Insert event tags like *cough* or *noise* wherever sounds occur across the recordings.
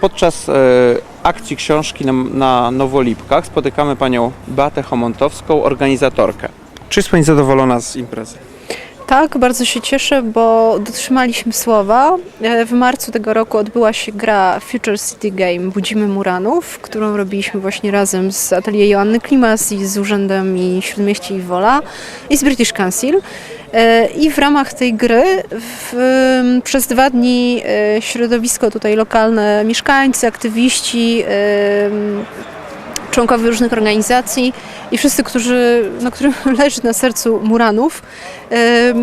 Podczas e, akcji książki na, Nowolipkach spotykamy panią Beatę Homontowską, organizatorkę. Czy jest pani zadowolona z imprezy? Tak, bardzo się cieszę, bo dotrzymaliśmy słowa. E, W marcu tego roku odbyła się gra Future City Game Budzimy Muranów, którą robiliśmy właśnie razem z atelier Joanny Klimas i z Urzędem i Śródmieście i Wola i z British Council. E, I w ramach tej gry w, przez dwa dni e, środowisko tutaj lokalne, mieszkańcy, aktywiści, członkowie różnych organizacji i wszyscy, którzy, no, którym *laughs* leży na sercu Muranów, e,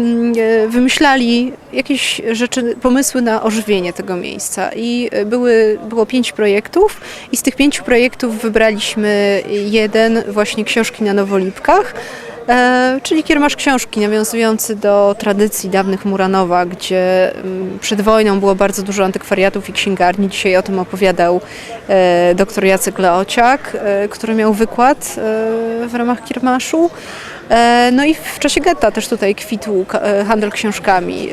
wymyślali jakieś rzeczy, pomysły na ożywienie tego miejsca. I e, były, było pięć projektów i z tych pięciu projektów wybraliśmy jeden, właśnie książki na Nowolipkach. E, czyli kiermasz książki nawiązujący do tradycji dawnych Muranowa, gdzie mm, przed wojną było bardzo dużo antykwariatów i księgarni. Dzisiaj o tym opowiadał e, dr Jacek Leociak, e, który miał wykład w ramach kiermaszu. No i w czasie getta też tutaj kwitł handel książkami.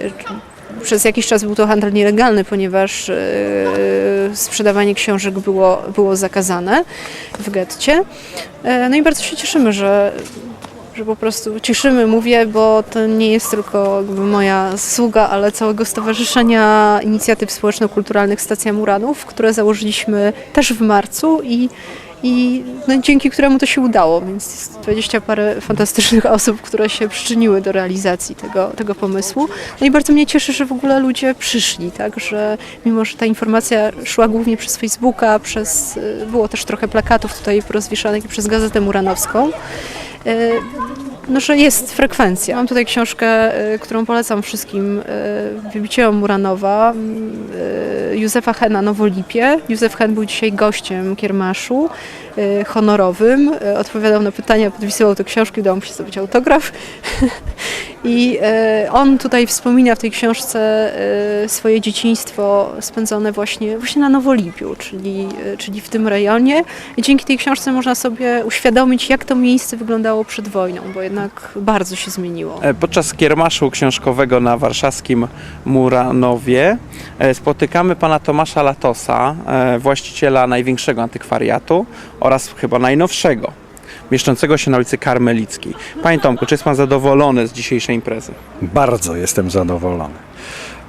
Przez jakiś czas był to handel nielegalny, ponieważ sprzedawanie książek było, było zakazane w getcie. No i bardzo się cieszymy, że że po prostu cieszymy, mówię, bo to nie jest tylko moja zasługa, ale całego Stowarzyszenia Inicjatyw Społeczno-Kulturalnych Stacja Muranów, które założyliśmy też w marcu i, i no, dzięki któremu to się udało, więc jest 20 parę fantastycznych *laughs* osób, które się przyczyniły do realizacji tego, tego pomysłu. No i bardzo mnie cieszy, że w ogóle ludzie przyszli, tak, że mimo, że ta informacja szła głównie przez Facebooka, przez, było też trochę plakatów tutaj porozwieszanych i przez Gazetę Muranowską, no, że jest frekwencja. Mam tutaj książkę, y, którą polecam wszystkim, y, wybicielom Muranowa, Józefa Hena Nowolipie. Józef Hen był dzisiaj gościem kiermaszu honorowym. Odpowiadał na pytania, podpisywał tę książkę, udało mu się zdobyć autograf. *laughs* I y, on tutaj wspomina w tej książce y, swoje dzieciństwo spędzone właśnie, właśnie na Nowolipiu, czyli, y, czyli w tym rejonie. I dzięki tej książce można sobie uświadomić, jak to miejsce wyglądało przed wojną, bo jednak bardzo się zmieniło. E, Podczas kiermaszu książkowego na warszawskim Muranowie e, spotykamy pana Tomasza Latosa, e, właściciela największego antykwariatu oraz chyba najnowszego, mieszczącego się na ulicy Karmelickiej. Panie Tomku, czy jest pan zadowolony z dzisiejszej imprezy? Bardzo jestem zadowolony.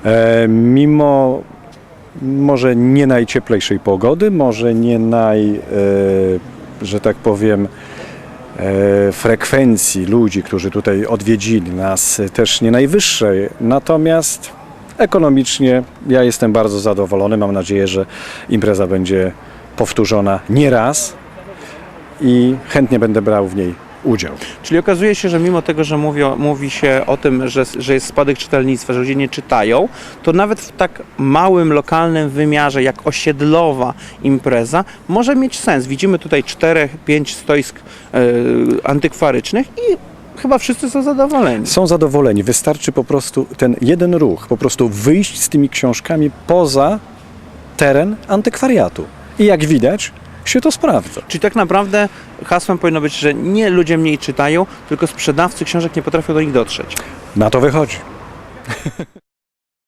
E, mimo może nie najcieplejszej pogody, może nie naj, e, że tak powiem, e, frekwencji ludzi, którzy tutaj odwiedzili nas, też nie najwyższej, natomiast ekonomicznie ja jestem bardzo zadowolony. Mam nadzieję, że impreza będzie powtórzona nie raz i chętnie będę brał w niej udział. Czyli okazuje się, że mimo tego, że mówi, mówi się o tym, że, że jest spadek czytelnictwa, że ludzie nie czytają, to nawet w tak małym, lokalnym wymiarze jak osiedlowa impreza może mieć sens. Widzimy tutaj czterech, pięć stoisk e, antykwarycznych i chyba wszyscy są zadowoleni. są zadowoleni. Wystarczy po prostu ten jeden ruch, po prostu wyjść z tymi książkami poza teren antykwariatu. I jak widać, się to sprawdza. Czyli tak naprawdę hasłem powinno być, że nie ludzie mniej czytają, tylko sprzedawcy książek nie potrafią do nich dotrzeć. Na to wychodzi.